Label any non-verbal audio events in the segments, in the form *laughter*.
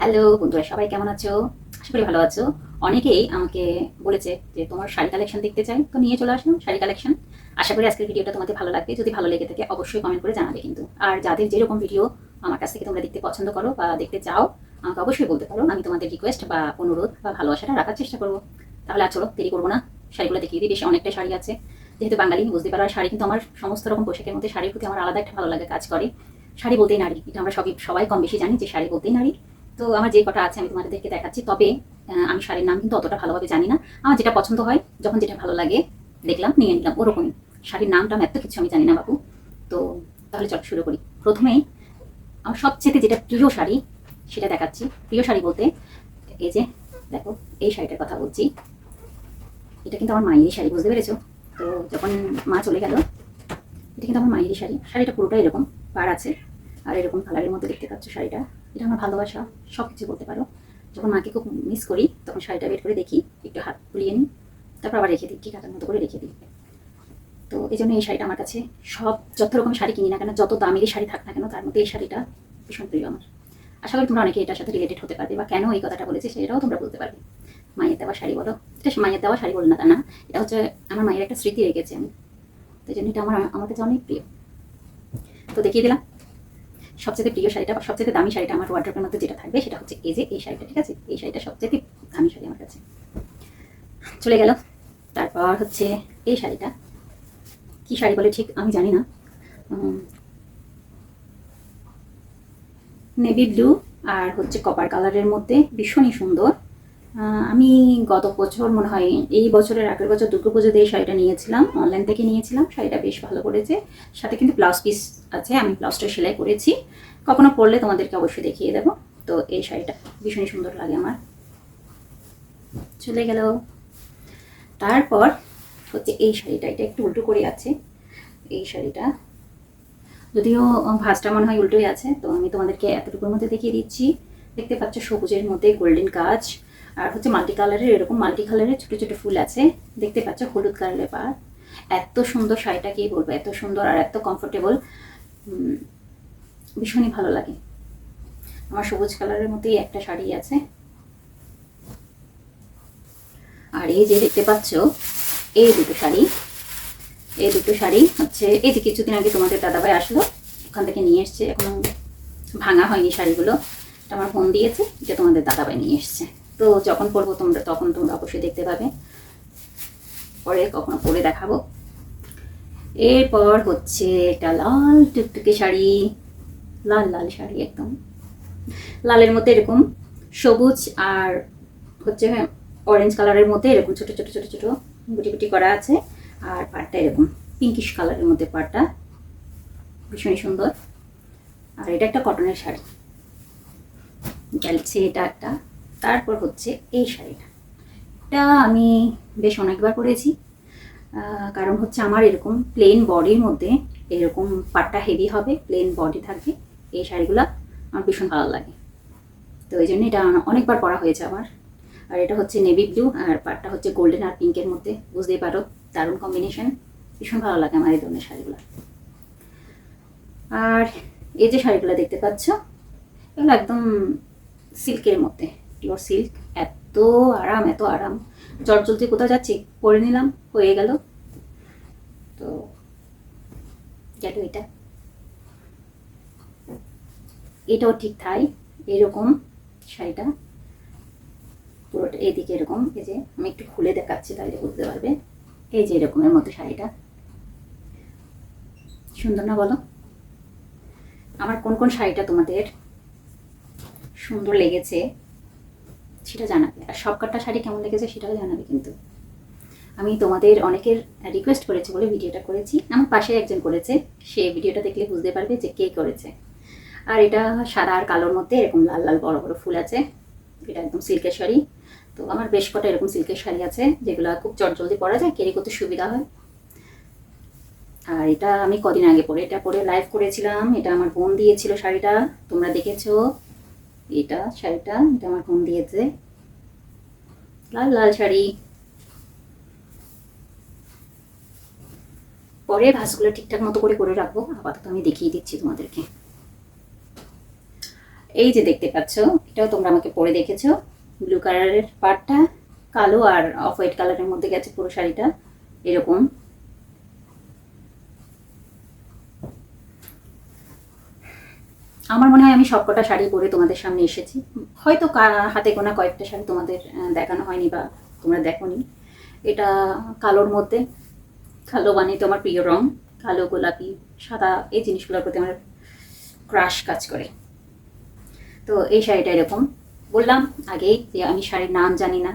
Hello বন্ধুরা, সবাই কেমন আছো? আশা করি ভালো আছো। অনেকেই আমাকে বলেছে যে, তোমার শাড়ি কালেকশন দেখতে চাই? তো নিয়ে চলে আসলাম শাড়ি কালেকশন আশা করি আজকের ভিডিওটা তোমাদের ভালো লাগবে। যদি ভালো লেগে থাকে, অবশ্যই কমেন্ট করে জানাবে কিন্তু। আর যাদের যেরকম ভিডিও আমার কাছ থেকে তোমরা দেখতে পছন্দ করো বা দেখতে চাও, আমাকে অবশ্যই বলতে পারো। আমি তোমাদের রিকোয়েস্ট বা অনুরোধ বা ভালোবাসাটা রাখার চেষ্টা করব। তাহলে আর চলো, দেরি করব না। শাড়িগুলো দেখিয়ে দিই, বেশি অনেকটা শাড়ি আছে। যেহেতু বাঙালি, বুঝতে পারো শাড়ি কিন্তু আমার সমস্ত রকম পোশাকের মধ্যে শাড়ির প্রতি আমার আলাদা একটা ভালো লাগে, কাজ করে। শাড়ি বলতেই নারী, এটা আমরা সবই, সবাই কম বেশি জানি যে শাড়ি বলতেই নারী। তো আমার যে কটা আছে আমি তোমাদেরকে দেখাচ্ছি। তবে আমি শাড়ির নাম কিন্তু অতটা ভালোভাবে জানি না। আমার যেটা পছন্দ হয়, যখন যেটা ভালো লাগে, দেখলাম, নিয়ে নিলাম, ওরকমই। শাড়ির নামটা এত কিছু আমি জানি না বাবু। তো তাহলে চল শুরু করি। প্রথমেই আমার সবচেয়ে যেটা প্রিয় শাড়ি, সেটা দেখাচ্ছি। প্রিয় শাড়ি বলতে, এই যে, দেখো, এই শাড়িটার কথা বলছি। এটা কিন্তু আমার মায়েরই শাড়ি, বুঝতে পেরেছ? তো যখন মা চলে গেল, এটা কিন্তু আমার মায়েরই শাড়ি। শাড়িটা পুরোটাই এরকম পার আছে, আর এরকম কালারের মধ্যে দেখতে পাচ্ছ শাড়িটা। এটা আমার ভালোবাসা সব কিছু বলতে পারো। যখন মাকে খুব মিস করি, তখন শাড়িটা বের করে দেখি, একটু হাত ফুলিয়ে নিই, তারপর আবার রেখে দিই, ঠিক হাতের মতো করে রেখে দিই। তো এই জন্য এই শাড়িটা আমার কাছে সব, যত রকম শাড়ি কিনি না কেন, যত দামেরই শাড়ি থাক না কেন, তার মধ্যে এই শাড়িটা ভীষণ প্রিয় আমার। আশা করি তোমরা অনেকে এটার সাথে রিলেটেড হতে পারবে, বা কেন এই কথাটা বলেছে সেটাও তোমরা বলতে পারবে। মায়ের দেওয়া শাড়ি বলো, এটা মায়ের দেওয়া শাড়ি বলো না তা না, এটা হচ্ছে আমার মায়ের একটা স্মৃতি রেখেছি আমি। তো এই জন্য এটা আমার আমার কাছে অনেক প্রিয়। তো দেখিয়ে দিলাম। সবচেয়ে প্রিয় শাড়িটা বা সবচেয়ে দামি শাড়িটা আমার ওয়ার্ড্রপের মধ্যে যেটা থাকবে সেটা হচ্ছে এই যে এই শাড়িটা, ঠিক আছে? এই শাড়িটা সবচেয়ে দামি শাড়ি আমার কাছে। চলে গেল। তারপর হচ্ছে এই শাড়িটা। কি শাড়ি বলে ঠিক আমি জানি না। নেভি ব্লু আর হচ্ছে কপার কালারের মধ্যে ভীষণই সুন্দর। আমি গত বছর মনে হয় এই বছরের আগের বছর দুর্গা পুজোতে এই শাড়িটা নিয়েছিলাম অনলাইন থেকে নিয়েছিলাম, শাড়িটা বেশ ভালো করেছে। সাথে কিন্তু ব্লাউজ পিস আছে, আমি ব্লাউজটা সেলাই করেছি। কখনো পরলে তোমাদেরকে অবশ্যই দেখিয়ে দেবো। তো এই শাড়িটা ভীষণই সুন্দর লাগে আমার। চলে গেল। তারপর হচ্ছে এই শাড়িটা, এটা একটু উল্টো করে আছে, এই শাড়িটা। যদিও ভাঁজটা মনে হয় উল্টোই আছে, তো আমি তোমাদেরকে এতটুকুর মধ্যে দেখিয়ে দিচ্ছি। দেখতে পাচ্ছ সবুজের মধ্যে গোল্ডেন কাজ। আর হচ্ছে মাল্টি কালারের এরকম মাল্টি কালারের ছোট ছোট ফুল আছে। দেখতে পাচ্ছ হলুদ কালারের পার এত সুন্দর শাড়িটা কি বলব এত সুন্দর আর এত কমফোর্টেবল ভীষণই ভালো লাগে। আমার সবুজ কালারের মধ্যেই একটা শাড়ি আছে। আর এই যে দেখতে পাচ্ছ, এই দুটো শাড়ি। এই দুটো শাড়ি হচ্ছে, এই যে কিছুদিন আগে তোমাদের দাদাভাই আসলো, ওখান থেকে নিয়ে এসছে। এখন ভাঙা হয়নি শাড়িগুলো। এটা আমার ফোন দিয়েছে যে তোমাদের দাদাভাই নিয়ে এসছে। তো যখন পরবো তোমরা, তখন তোমরা অবশ্যই দেখতে পাবে। পরে কখনো পরে দেখাবো। এরপর হচ্ছে একটা লাল টুকটুকে শাড়ি। লাল লাল শাড়ি একদম। লালের মধ্যে এরকম সবুজ আর হচ্ছে অরেঞ্জ কালারের মধ্যে এরকম ছোট ছোট ছোট ছোট গুটি গুটি করা আছে। আর পাড়টা এরকম পিঙ্কিশ কালারের মধ্যে পাড়টা। ভীষণই সুন্দর। আর এটা একটা কটনের শাড়ি। গেলছে এটা একটা তারপর হচ্ছে এই শাড়িটা। এটা আমি বেশ অনেকবার পরেছি কারণ হচ্ছে আমার এরকম প্লেন বডির মধ্যে এরকম পাটটা হেভি হবে প্লেন বডি থাকবে, এই শাড়িগুলো আমার ভীষণ ভালো লাগে। তো এই জন্য এটা অনেকবার পরা হয়েছে আমার। আর এটা হচ্ছে নেভি ব্লু আর পাটটা হচ্ছে গোল্ডেন আর পিঙ্কের মধ্যে, বুঝতেই পারো, দারুণ কম্বিনেশন ভীষণ ভালো লাগে আমার এই ধরনের শাড়িগুলো। আর এই যে শাড়িগুলো দেখতে পাচ্ছ, এগুলো একদম সিল্কের মধ্যে। পিওর সিল্ক এত আরাম এত আরাম। জ্বর চলতে কোথাও যাচ্ছি? পরে নিলাম, হয়ে গেল। তো, গেল এটা। এটাও ঠিক তাই, এরকম শাড়িটা। পুরোটা এদিকে এরকম, এই যে আমি একটু খুলে দেখাচ্ছি তাহলে বুঝতে পারবে। এই যে এরকমের মতো শাড়িটা। সুন্দর না বলো? আমার কোন কোন শাড়িটা তোমাদের সুন্দর লেগেছে? সেটা জানাবে। আর সব কটা শাড়ি কেমন লেগেছে সেটাও জানাবে কিন্তু। আমি তোমাদের অনেকের রিকোয়েস্ট করেছি বলে ভিডিওটা করেছি। আমার পাশে একজন করেছে। সে ভিডিওটা দেখলে বুঝতে পারবে যে কে করেছে। আর এটা সাদা আর কালোর মধ্যে এরকম লাল লাল বড় বড় ফুল আছে। এটা একদম সিল্কের শাড়ি। তো আমার বেশ কটা এরকম সিল্কের শাড়ি আছে, যেগুলো খুব চটজলদি পরা যায় ক্যারি করতে সুবিধা হয়। আর এটা আমি কদিন আগে পরে, এটা পরে লাইভ করেছিলাম। এটা আমার বোন দিয়েছিল শাড়িটা। তোমরা দেখেছ। এটা, শাড়িটা, এটা আমার বোন দিয়েছে। লাল লাল শাড়ি। পরে ভাঁজগুলো ঠিকঠাক মতো করে করে রাখব, আপাতত আমি দেখিয়ে দিচ্ছি তোমাদেরকে। এই যে দেখতে পাচ্ছ, এটাও তোমরা আমাকে পরে দেখেছ। ব্লু কালারের পাড়টা কালো আর অফ হোয়াইট কালারের মধ্যে গেছে পুরো শাড়িটা, এরকম। আমার মনে হয় আমি সবকটা শাড়ি পরে তোমাদের সামনে এসেছি। হয়তো হাতে গোনা কয়েকটা শাড়ি তোমাদের দেখানো হয়নি বা তোমরা দেখোনি। এটা কালোর মধ্যে, কালো মানে তো আমার প্রিয় রং, কালো, গোলাপি, সাদা, এই জিনিসগুলোর প্রতি আমার ক্রাশ কাজ করে। তো এই শাড়িটা এরকম। বললাম আগেই যে আমি শাড়ির নাম জানি না,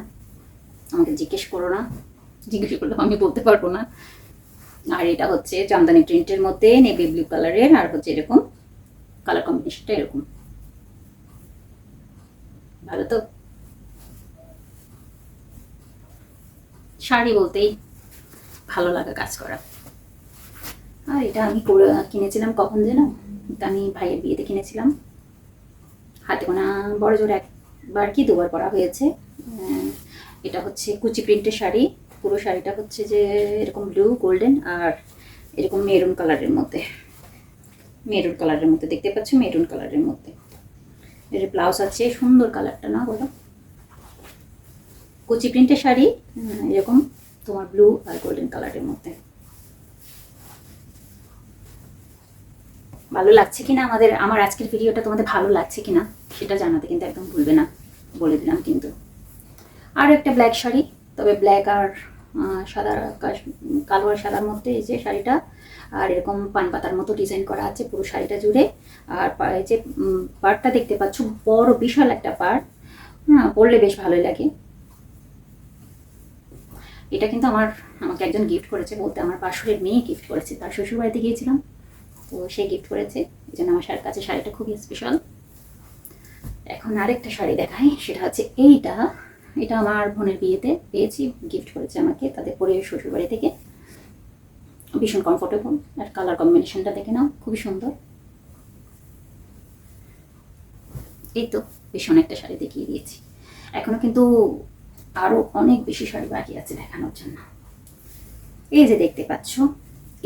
আমাকে জিজ্ঞেস করো না। জিজ্ঞেস করলে আমি বলতে পারব না। আর এটা হচ্ছে জামদানি প্রিন্টের মধ্যে নেভি ব্লু কালারের আর হচ্ছে এরকম কালার কম্বিনেশনটা এরকম। ভালো তো? শাড়ি বলতেই ভালো লাগা কাজ করা। আর এটা আমি কিনেছিলাম কখন যেন? এটা আমি ভাইয়ের বিয়েতে কিনেছিলাম। হাতে গোনা বড় জোর একবার কি দুবার করা হয়েছে। এটা হচ্ছে কুচি প্রিন্টের শাড়ি। পুরো শাড়িটা হচ্ছে যে এরকম ব্লু গোল্ডেন আর এরকম মেরুন কালারের মধ্যে। মেরুন কালারের মধ্যে, দেখতে পাচ্ছ মেরুন কালারের মধ্যে। এর ব্লাউজ আছে, সুন্দর কালারটা, না বলো? কুচি প্রিন্টের শাড়ি এরকম, তোমার ব্লু আর গোল্ডেন কালারের মধ্যে। ভালো লাগছে কিনা আমাদের, আমার আজকের ভিডিওটা তোমাদের ভালো লাগছে কিনা, সেটা জানাতে কিন্তু একদম ভুলবে না, বলে দিলাম কিন্তু। আর একটা ব্ল্যাক শাড়ি, তবে ব্ল্যাক আর সাদা কালো আর সাদার মধ্যে এই যে শাড়িটা আর এরকম পান পাতার মতো ডিজাইন করা আছে পুরো শাড়িটা জুড়ে। আর যে পাড়টা দেখতে পাচ্ছ, বড় বিশাল একটা পাড়। হ্যাঁ পরলে বেশ ভালোই লাগে। এটা কিন্তু আমার, আমাকে একজন গিফট করেছে বলতে আমার পাশের মেয়ে গিফট করেছে, তার শ্বশুর বাড়িতে গিয়েছিলাম। তো সে গিফট করেছে, এই জন্য আমার কাছে শাড়িটা খুবই স্পেশাল এখন আরেকটা শাড়ি দেখাই, সেটা হচ্ছে এইটা। এটা আমার বোনের বিয়েতে পেয়েছি গিফট করেছে আমাকে, তাদের পরে শ্বশুর বাড়ি থেকে। ভীষণ কমফোর্টেবল আর কালার কম্বিনেশনটা দেখে নাও, খুবই সুন্দর। এই তো, ভীষণ একটা শাড়ি দেখিয়ে দিয়েছি। এখনও কিন্তু আরও অনেক বেশি শাড়ি বাকি আছে দেখানোর জন্য। এই যে দেখতে পাচ্ছ,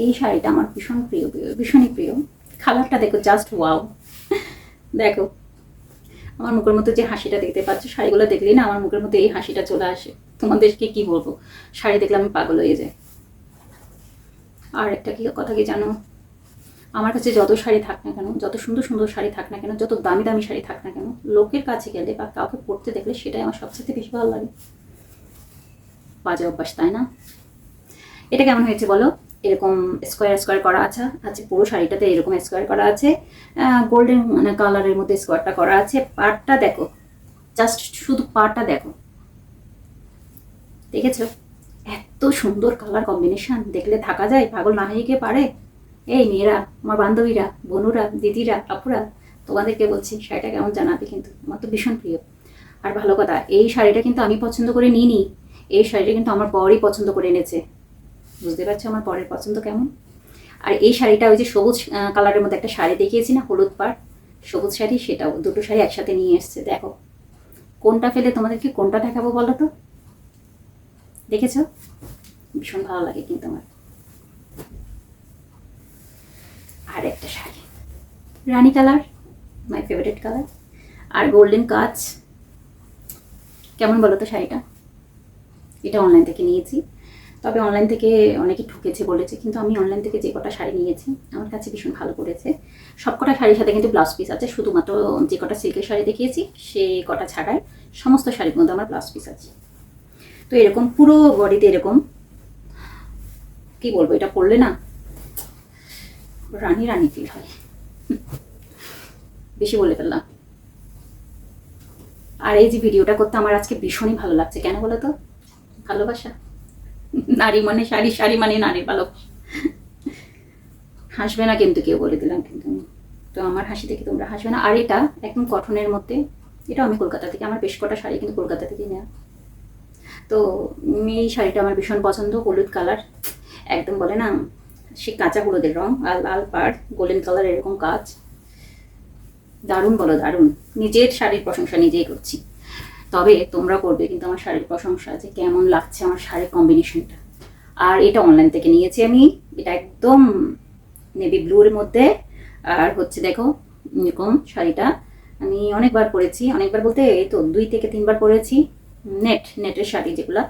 এই শাড়িটা আমার ভীষণ প্রিয় প্রিয়, ভীষণই প্রিয়। কালারটা দেখো জাস্ট ওয়াও দেখো, আমার মুখের মধ্যে যে হাসিটা দেখতে পাচ্ছ, শাড়িগুলো দেখলেই না আমার মুখের মধ্যে এই হাসিটা চলে আসে। তোমাদেরকে কি বলব? শাড়ি দেখলে আমি পাগল হয়ে যাই। আর একটা কি কথা কি জানো? আমার কাছে যত শাড়ি থাক না কেন, যত সুন্দর সুন্দর শাড়ি থাক না কেন, যত দামি দামি শাড়ি থাক না কেন, লোকের কাছে গেলে বা কাউকে পরতে দেখলে সেটাই আমার সবচেয়ে বেশি ভালো লাগে। বাজে অভ্যাস, তাই না? এটা কেমন হয়েছে বলো? এরকম স্কোয়ার স্কোয়ার করা আছে আছে পুরো শাড়িটাতে এরকম স্কোয়ার করা আছে গোল্ডেন মানে কালারের মধ্যে স্কোয়ারটা করা আছে পাটটা দেখো জাস্ট শুধু পাটটা দেখো। দেখেছ? এত সুন্দর কালার কম্বিনেশন দেখলে থাকা যায়, পাগল না হয়ে পারে? এই মেয়েরা, আমার বান্ধবীরা, বোনুরা, দিদিরা আপুরা তোমাদেরকে বলছি, শাড়িটা কেমন জানাবে কিন্তু? আমার তো ভীষণ প্রিয়। আর ভালো কথা, এই শাড়িটা কিন্তু আমি পছন্দ করে নিইনি। এই শাড়িটা কিন্তু আমার বরই পছন্দ করে এনেছে। বুঝতে পারছ আমার পরের পছন্দ কেমন? আর এই শাড়িটা ওই যে সবুজ কালারের মধ্যে একটা শাড়ি দেখিয়েছি না, হলুদ পাড়? সবুজ শাড়ি সেটাও দুটো শাড়ি একসাথে নিয়ে এসছে, দেখো। কোনটা ফেলে তোমাদেরকে কোনটা দেখাবো বলো তো? দেখেছ? ভীষণ ভালো লাগে কিন্তু আমার। আর একটা শাড়ি। রানী কালার মাই ফেভারিট কালার আর গোল্ডেন কাচ কেমন বলো তো শাড়িটা? এটা অনলাইন থেকে নিয়েছি। তবে অনলাইন থেকে অনেকে ঠকেছে, বলেছে, কিন্তু আমি অনলাইন থেকে যে কটা শাড়ি নিয়েছি, আমার কাছে ভীষণ ভালো করেছে। সব কটা শাড়ির সাথে কিন্তু ব্লাউজ পিস আছে, শুধুমাত্র যে কটা সিল্কের শাড়ি দেখিয়েছি, সে কটা ছাড়াই সমস্ত শাড়ির মধ্যে আমার ব্লাউজ পিস আছে। তো এরকম পুরো বডিতে এরকম কি বলব, এটা পরলে না রানী রানী ফিল হয়। বেশি বলে ফেললাম। আর এই যে ভিডিওটা করতে আমার আজকে ভীষণই ভালো লাগছে, কেন বলো তো? ভালোবাসা। নারী মানে শাড়ি শাড়ি মানে নারী ভালোবাসা। হাসবে না কিন্তু কেউ, বলে দিলাম কিন্তু। তো আমার হাসি দেখে তোমরা হাসবে না। আর এটা একদম কঠনের মধ্যে এটা আমি কলকাতা থেকে, আমার বেশ কটা শাড়ি কিন্তু কলকাতা থেকে নেওয়া তো এই শাড়িটা আমার ভীষণ পছন্দ, হলুদ কালার একদম বলে না সে কাঁচা হলুদের রং আর লাল পাড় গোল্ডেন কালার এরকম কাজ দারুণ বলো, দারুণ। নিজের শাড়ির প্রশংসা নিজেই করছি। তবে তোমরা করবে কিন্তু আমার শাড়ির প্রশংসা যে কেমন লাগছে আমার শাড়ির কম্বিনেশনটা আর এটা অনলাইন থেকে নিয়েছি আমি। এটা একদম নেভি ব্লুর মধ্যে। আর হচ্ছে দেখো, এরকম শাড়িটা আমি অনেকবার পরেছি। অনেকবার বলতে এই তো দুই থেকে তিনবার পরেছি। নেট নেটের শাড়ি যেগুলো।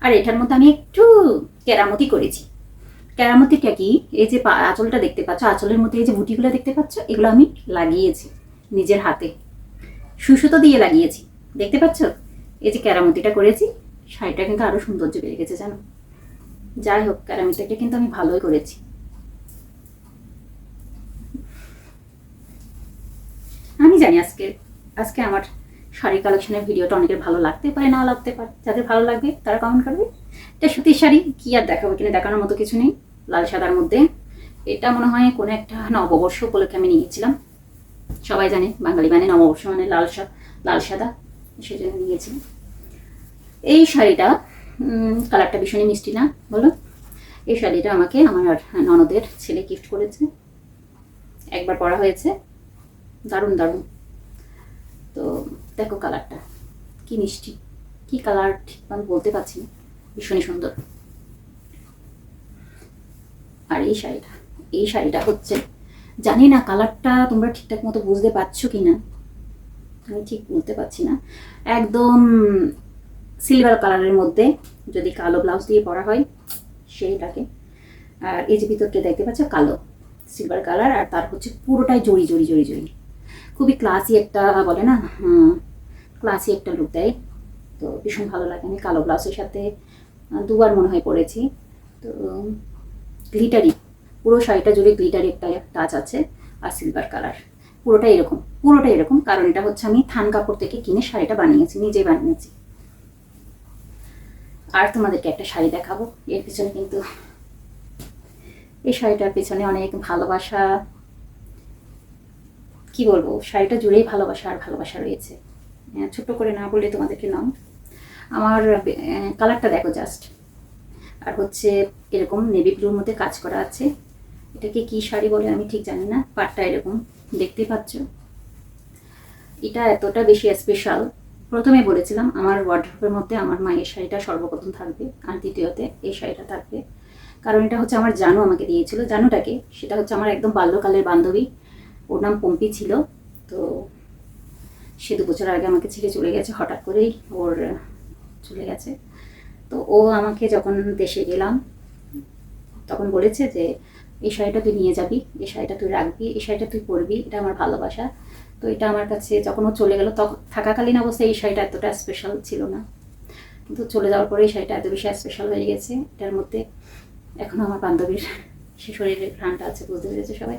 আর এটার মধ্যে আমি একটু কেরামতি করেছি। কেরামতিটা কি? এই যে আঁচলটা দেখতে পাচ্ছ, আঁচলের মধ্যে এই যে বুটিগুলো দেখতে পাচ্ছ, এগুলো আমি লাগিয়েছি নিজের হাতে। সুসুতো দিয়ে লাগিয়েছি, দেখতে পাচ্ছ? এই যে কেরামতিটা করেছি, শাড়িটা কিন্তু আরও সৌন্দর্য বেড়ে গেছে, জানো? যাই হোক কেরামতিটা কিন্তু আমি ভালোই করেছি। আমি জানি আজকে আজকে আমার শাড়ি কালেকশনের ভিডিওটা অনেকের ভালো লাগতে পারে, না লাগতে পারে। যাদের ভালো লাগবে, তারা কমেন্ট করবে। এটা সুতির শাড়ি, কি আর দেখাবো, কিনা দেখানোর মতো কিছু নেই। লাল সাদার মধ্যে। এটা মনে হয় কোনো একটা নববর্ষ উপলক্ষে আমি নিয়েছিলাম। সবাই জানে, বাঙালি মানে নববর্ষ মানে লাল লাল সাদা সেজন্য নিয়েছিলাম। এই শাড়িটা কালারটা ভীষণই মিষ্টি না, বলো? এই শাড়িটা আমাকে আমার ননদের ছেলে গিফট করেছে। একবার পরা হয়েছে। দারুণ দারুণ। তো দেখো কালারটা। কি মিষ্টি। কি কালার ঠিক আমি বলতে পারছি না। ভীষণই সুন্দর। আর এই শাড়িটা এই শাড়িটা হচ্ছে, জানি না কালারটা তোমরা ঠিকঠাক মতো বুঝতে পারছ কি না আমি ঠিক বলতে পারছি না। একদম সিলভার কালারের মধ্যে যদি কালো ব্লাউজ দিয়ে পরা হয় সেইটাকে। আর এই যে ভিতরটা দেখতে পাচ্ছ, কালো সিলভার কালার আর তার হচ্ছে পুরোটাই জড়ি জড়ি জড়ি জড়ি। খুবই ক্লাসি একটা, বলে না ক্লাসি একটা লুক দেয়। তো ভীষণ ভালো লাগে। আমি কালো ব্লাউজের সাথে দুবার মনে হয় পরেছি। তো গ্লিটারি পুরো শাড়িটা জুড়ে গ্লিটারি একটা টাচ আছে, আর সিলভার কালার পুরোটা এরকম পুরোটা এরকম, কারণ এটা হচ্ছে আমি থান কাপড় থেকে কিনে শাড়িটা বানিয়েছি, নিজেই বানিয়েছি। আর তোমাদেরকে একটা শাড়ি দেখাবো, এর পিছনে কিন্তু এই শাড়িটার পিছনে অনেক ভালোবাসা, কি বলব, শাড়িটা জুড়েই ভালোবাসা আর ভালোবাসা রয়েছে। ছোট্ট করে না বললে তোমাদেরকে নাম। আমার কালারটা দেখো জাস্ট আর হচ্ছে এরকম নেভি ব্লুর মধ্যে কাজ করা আছে। এটাকে কি শাড়ি বলে আমি ঠিক জানি না, পাটটা এরকম, দেখতে পাচ্ছ? এটা এতটা বেশি স্পেশাল প্রথমে বলেছিলাম, আমার ওয়ার্ড্রপের মধ্যে আমার মায়ের শাড়িটা সর্বপ্রথম থাকবে, আর দ্বিতীয়তে এই শাড়িটা থাকবে। কারণ এটা হচ্ছে আমার জানু আমাকে দিয়েছিল। জানুটাকে, সেটা হচ্ছে আমার একদম বাল্যকালের বান্ধবী। ওর নাম পম্পি ছিল। তো সে দু বছর আগে আমাকে ছেড়ে চলে গেছে। হঠাৎ করেই ওর চলে গেছে। তো ও আমাকে যখন দেশে গেলাম, তখন বলেছে যে, এই শাড়িটা তুই নিয়ে যাবি, এই শাড়িটা তুই রাখবি, এই শাড়িটা তুই পরবি, এটা আমার ভালোবাসা। তো এটা আমার কাছে যখন ও চলে গেল তখন থাকাকালীন অবস্থায় এই শাড়িটা এতটা স্পেশাল ছিল না। কিন্তু চলে যাওয়ার পরে এই শাড়িটা এত বেশি স্পেশাল হয়ে গেছে, এটার মধ্যে এখনও আমার বান্ধবীর *laughs* সে শরীরের ঘ্রাণটা আছে বুঝতে পেরেছে সবাই?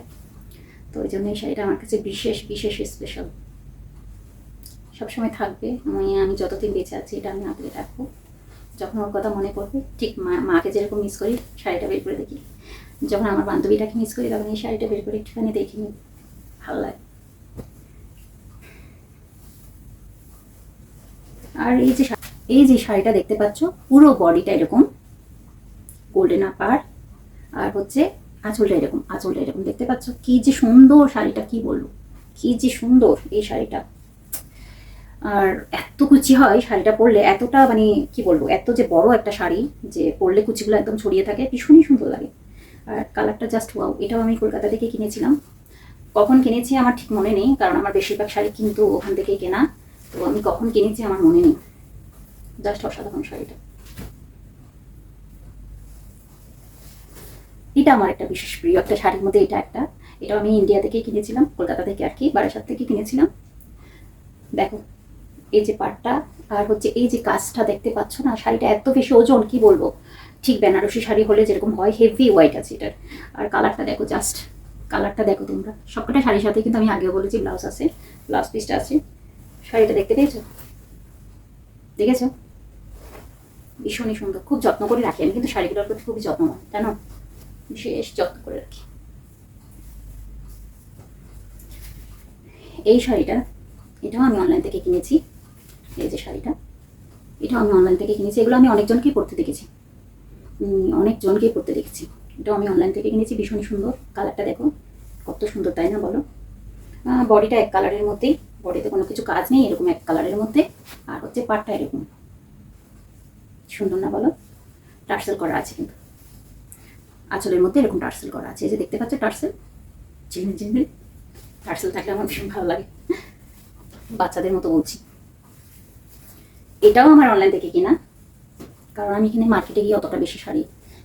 তো ওই জন্য এই শাড়িটা আমার কাছে বিশেষ বিশেষ স্পেশাল সবসময় থাকবে, আমি আমি যতদিন বেঁচে আছি এটা আমি আঁকড়ে রাখব। যখন ওর কথা মনে পড়বে, ঠিক মা, মাকে যেরকম মিস করি, শাড়িটা বের করে দেখি। যখন আমার বান্ধবীটাকে মিস করি, তখন এই শাড়িটা বের করে একটুখানি দেখি নি ভালো লাগে। আর এই যে এই যে শাড়িটা দেখতে পাচ্ছ, পুরো বডিটা এরকম গোল্ডেন আপার আর হচ্ছে আঁচলটা এরকম আঁচলটা এরকম। দেখতে পাচ্ছ, কি যে সুন্দর শাড়িটা, কি বলব? কি যে সুন্দর এই শাড়িটা। আর এত কুচি হয় শাড়িটা পরলে, এতটা মানে কি বলব, এত যে বড় একটা শাড়ি যে পরলে কুচিগুলো একদম ছড়িয়ে থাকে, ভীষণই সুন্দর লাগে। আর কালারটা জাস্ট ওয়াও এটাও আমি কলকাতা থেকে কিনেছিলাম। কখন কিনেছি আমার ঠিক মনে নেই, কারণ আমার বেশিরভাগ শাড়ি কিন্তু ওখান থেকেই কেনা। তো আমি কখন কিনেছি আমার মনে নেই। জাস্ট অসাধারণ শাড়িটা। এটা আমার একটা বিশেষ প্রিয় একটা শাড়ির মধ্যে এটা একটা। এটা আমি ইন্ডিয়া থেকে কিনেছিলাম, কলকাতা থেকে আর কি, বারাসাত থেকে কিনেছিলাম। দেখো এই যে পাটটা আর হচ্ছে এই যে কাজটা দেখতে পাচ্ছ না, শাড়িটা এত বেশি ওজন, কি বলব? ঠিক বেনারসি শাড়ি হলে যেরকম হয় হেভি হোয়াইট আছে এটার। আর কালারটা দেখো জাস্ট কালারটা দেখো তোমরা। সবকটা শাড়ির সাথে কিন্তু আমি আগেও বলেছি ব্লাউজ আছে ব্লাউজ পিসটা আছে। শাড়িটা দেখতে পেয়েছ? দেখেছ? ভীষণই সুন্দর, খুব যত্ন করে রাখি আমি, কিন্তু শাড়িগুলোর প্রতি খুবই যত্নবান, জানো? বিশেষ যত্ন করে রাখি। এই শাড়িটা, এটাও আমি অনলাইন থেকে কিনেছি। এই যে শাড়িটা এটাও আমি অনলাইন থেকে কিনেছি। এগুলো আমি অনেকজনকেই পরতে দেখেছি। অনেকজনকেই পরতে দেখেছি। এটাও আমি অনলাইন থেকে কিনেছি ভীষণ সুন্দর। কালারটা দেখো, কত সুন্দর, তাই না বলো? বডিটা এক কালারের মধ্যেই। বডিতে কোনো কিছু কাজ নেই, এরকম এক কালারের মধ্যে। আর হচ্ছে পাটটা এরকম। সুন্দর না বলো? টার্সেল করা আছে কিন্তু। আঁচলের মধ্যে এরকম টার্সেল করা আছে। এই যে দেখতে পাচ্ছ টার্সেল ঝিলমিল ঝিলমিল। টার্সেল থাকলে আমার ভীষণ ভালো লাগে। বাচ্চাদের মতো বলছি। এটাও আমার অনলাইন থেকে কিনা। কারণ আমি এখানে মার্কেটে গিয়ে অতটা বেশি শাড়ি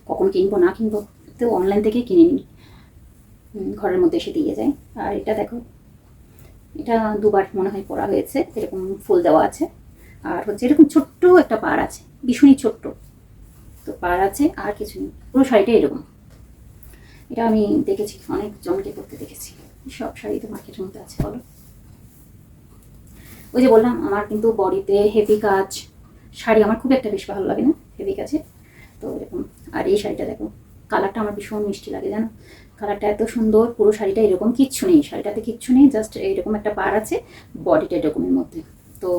কখন কিনবো, না কিনবো, তো অনলাইন থেকে কিনে নিই ঘরের মধ্যে এসে দিয়ে যায়। আর এটা দেখো, এটা দুবার মনে হয় পরা হয়েছে, এরকম ফুল দেওয়া আছে। আর হচ্ছে এরকম ছোট্ট একটা পাড় আছে, ভীষণই ছোট্ট। তো পাড় আছে, আর কিছু নেই, পুরো শাড়িটা এরকম। এটা আমি দেখেছি, অনেক জনকে পরতে দেখেছি। সব শাড়ি তো মার্কেটের মধ্যে আছে, বলো। ওই যে বললাম, আমার কিন্তু বডিতে হেভি কাজ, শাড়ি আমার খুব একটা বেশ ভালো লাগে না হেভি কাজে। তো এরকম, আর এই শাড়িটা দেখো কালারটা আমার ভীষণ মিষ্টি লাগে, জানো? কালারটা এত সুন্দর, পুরো শাড়িটা এরকম কিচ্ছু নেই, শাড়িটাতে কিচ্ছু নেই জাস্ট এইরকম একটা পার আছে বডিটা এরকমের মধ্যে। তো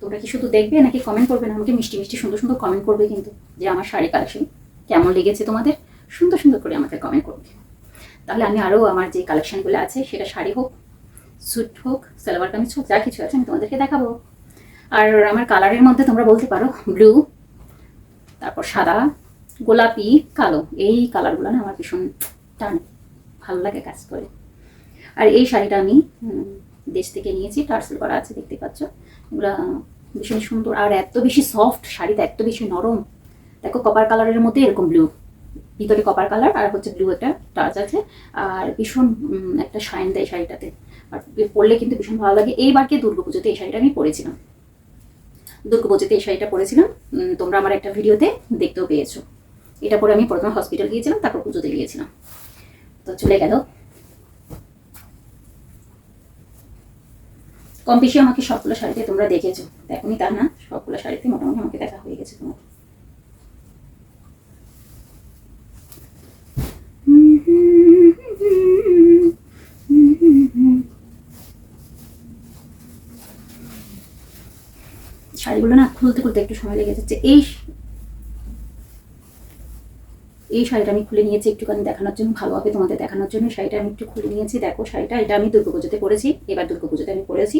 তোমরা কি শুধু দেখবে নাকি কমেন্ট করবে না? আমাকে মিষ্টি মিষ্টি সুন্দর সুন্দর কমেন্ট করবে কিন্তু, যে আমার শাড়ি কালেকশন কেমন লেগেছে তোমাদের? সুন্দর সুন্দর করে আমাকে কমেন্ট করবে। তাহলে আমি আরও আমার যে কালেকশনগুলো আছে, সেটা শাড়ি হোক স্যুট হোক, সালোয়ার কামিজ হোক, যা কিছু আছে আমি তোমাদেরকে দেখাবো। আর আমার কালারের মধ্যে তোমরা বলতে পারো ব্লু তারপর সাদা, গোলাপি, কালো। এই কালারগুলো না আমার ভীষণ টান, ভালো লাগে কাজ করে। আর এই শাড়িটা আমি দেশ থেকে নিয়েছি টার্সেল করা আছে, দেখতে পাচ্ছ। এগুলো ভীষণ সুন্দর, আর এত বেশি সফট শাড়িটা, এত বেশি নরম। দেখো কপার কালারের মধ্যে এরকম ব্লু ভিতরে কপার কালার আর হচ্ছে ব্লু একটা টাচ আছে। আর ভীষণ একটা শাইন দেয় শাড়িটাতে। পরলে কিন্তু ভীষণ ভালো লাগে এইবারকে দুর্গাপুজোতে এই শাড়িটা আমি পরেছিলাম দুর্গাপুজোতে এই শাড়িটা পরেছিলাম তোমরা আমার একটা ভিডিওতে দেখতেও পেয়েছ এটা পরে আমি প্রথমে হসপিটাল গিয়েছিলাম তারপর পুজোতে গিয়েছিলাম তো চলে গেল কম বেশি আমাকে সবগুলো শাড়িতে তোমরা দেখেছ দেখোনি তা না সবগুলো শাড়িতে মোটামুটি আমাকে দেখা হয়ে গেছে তোমার শাড়িগুলো না খুলতে খুলতে একটু সময় লেগে যাচ্ছে। এই এই শাড়িটা আমি খুলে নিয়েছি একটুখানি দেখানোর জন্য, ভালোভাবে তোমাদের দেখানোর জন্য। শাড়িটা আমি একটু খুলে নিয়েছি। দেখো শাড়িটা, এটা আমি দুর্গাপুজোতে পরেছি। এবার দুর্গাপুজোতে আমি পরেছি।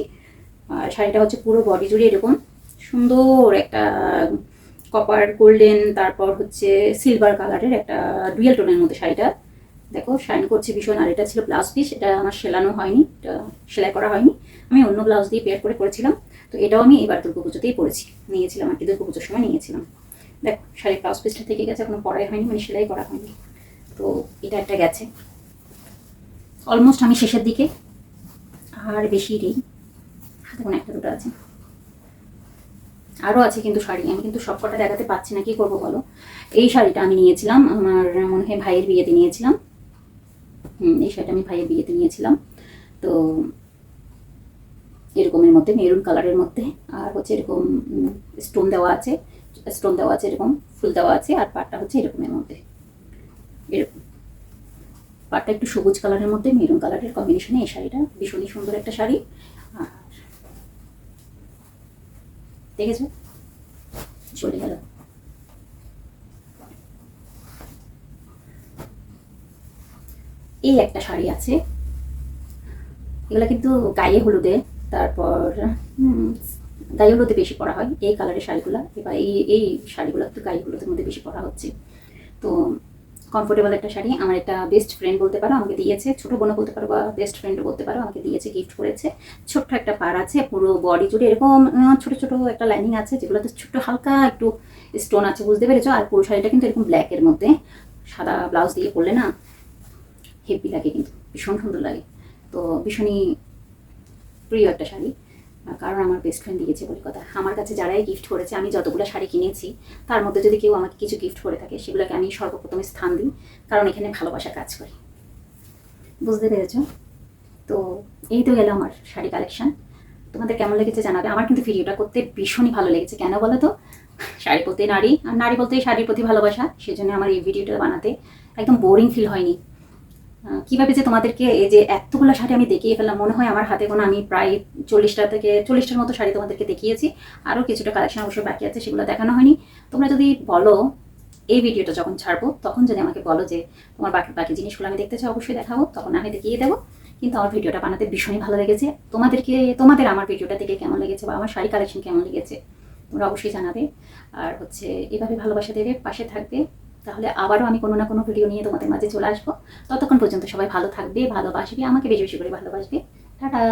আর শাড়িটা হচ্ছে পুরো বডি জুড়ে এরকম সুন্দর একটা কপার গোল্ডেন তারপর হচ্ছে সিলভার কালারের একটা ডুয়েল টোনের মধ্যে শাড়িটা। দেখো শাইন করছে ভীষণ। আর এটা ছিল ব্লাউজ পিস এটা আমার সেলানো হয়নি, এটা সেলাই করা হয়নি। আমি অন্য ব্লাউজ দিয়ে পেয়ার করে করেছিলাম। তো এটাও আমি এবার দুর্গা পুজোতেই পরেছি। নিয়েছিলাম আর কি, দুর্গাপুজোর সময় নিয়েছিলাম। দেখো, শাড়ির ব্লাউজ পিসটা থেকে গেছে, এখনও পরাই হয়নি মানে সেলাই করা হয়নি। তো এটা একটা গেছে। অলমোস্ট আমি শেষের দিকে, আর বেশি নেই। হাতে কোনো একটা দুটো আছে। আরও আছে কিন্তু শাড়ি, আমি কিন্তু সব কটা দেখাতে পাচ্ছি না, কি করব বলো? এই শাড়িটা আমি নিয়েছিলাম, আমার মনে হয় ভাইয়ের বিয়েতে নিয়েছিলাম। হুম, এই শাড়িটা আমি ভাইয়ের বিয়েতে নিয়েছিলাম। তো এরকমের মধ্যে, মেরুন কালারের মধ্যে, আর হচ্ছে এরকম স্টোন দেওয়া আছে স্টোন দেওয়া আছে, এরকম ফুল দেওয়া আছে, আর পাটটা হচ্ছে এরকমের মধ্যে। এরকম পাটটা একটু সবুজ কালারের মধ্যে, মেরুন কালারের কম্বিনেশনে এই শাড়িটা, ভীষণই সুন্দর একটা শাড়ি। আর দেখেছ? চলে গেল। এই একটা শাড়ি আছে। এগুলো কিন্তু গায়ে হলুদে তারপর হলুদে বেশি পরা হয়, এই কালারের শাড়িগুলো এবার এই এই শাড়িগুলো গায়ে হলুদের মধ্যে বেশি পরা হচ্ছে। তো কমফোর্টেবল একটা শাড়ি, আমার একটা বেস্ট ফ্রেন্ড বলতে পারো, আমাকে দিয়েছে, ছোটো বোনও বলতে পারো, বা বেস্ট ফ্রেন্ডও বলতে পারো, আমাকে দিয়েছে গিফট করেছে। ছোট্ট একটা পার আছে, পুরো বডি জুড়ে এরকম ছোট ছোট একটা লাইনিং আছে, যেগুলোতে ছোট্ট হালকা একটু স্টোন আছে, বুঝতে পেরেছ? আর পুরো শাড়িটা কিন্তু এরকম ব্ল্যাকের মধ্যে, সাদা ব্লাউজ দিয়ে পরলে না হেভি লাগে কিন্তু, ভীষণ সুন্দর লাগে। তো ভীষণই প্রিয় একটা শাড়ি কারণ আমার বেস্ট ফ্রেন্ড দিয়েছে বলে কথা। আমার কাছে যারাই গিফট করেছে, আমি যতগুলো শাড়ি কিনেছি, তার মধ্যে যদি কেউ আমাকে কিছু গিফট করে থাকে, সেগুলোকে আমি সর্বপ্রথমে স্থান দিই, কারণ এখানে ভালোবাসা কাজ করে। বুঝতে পেরেছ? তো এই তো গেল আমার শাড়ি কালেকশন তোমাদের কেমন লেগেছে জানাবে? আমার কিন্তু ভিডিওটা করতে ভীষণই ভালো লেগেছে। কেন বলো তো? শাড়ি পরতে নারী, আর নারী বলতে শাড়ির প্রতি ভালোবাসা, সেজন্য আমার এই ভিডিওটা বানাতে একদম বোরিং ফিল হয়নি। কীভাবে যে তোমাদেরকে এই যে এতগুলো শাড়ি আমি দেখিয়ে ফেললাম, মনে হয় আমার হাতে কোনো আমি প্রায় চল্লিশটা থেকে চল্লিশটার মতো শাড়ি তোমাদেরকে দেখিয়েছি। আরও কিছুটা কালেকশন অবশ্যই বাকি আছে, সেগুলো দেখানো হয়নি। তোমরা যদি বলো, এই ভিডিওটা যখন ছাড়বো, তখন যদি আমাকে বলো যে তোমার বাকি বাকি জিনিসগুলো আমি দেখতে চাই, অবশ্যই দেখাবো, তখন আমি দেখিয়ে দেবো। কিন্তু আমার ভিডিওটা বানাতে ভীষণই ভালো লেগেছে। তোমাদেরকে, তোমাদের আমার ভিডিওটা দেখে কেমন লেগেছে বা আমার শাড়ি কালেকশন কেমন লেগেছে, তোমরা অবশ্যই জানাবে। আর হচ্ছে, এভাবে ভালোবাসা দেবে, পাশে থাকবে। তাহলে আবারও আমি কোনো না কোনো ভিডিও নিয়ে তোমাদের মাঝে চলে আসব। ততক্ষণ পর্যন্ত সবাই ভালো থাকবে, ভালোবাসবে, আমাকে বেশি বেশি করে ভালোবাসবে। টাটা!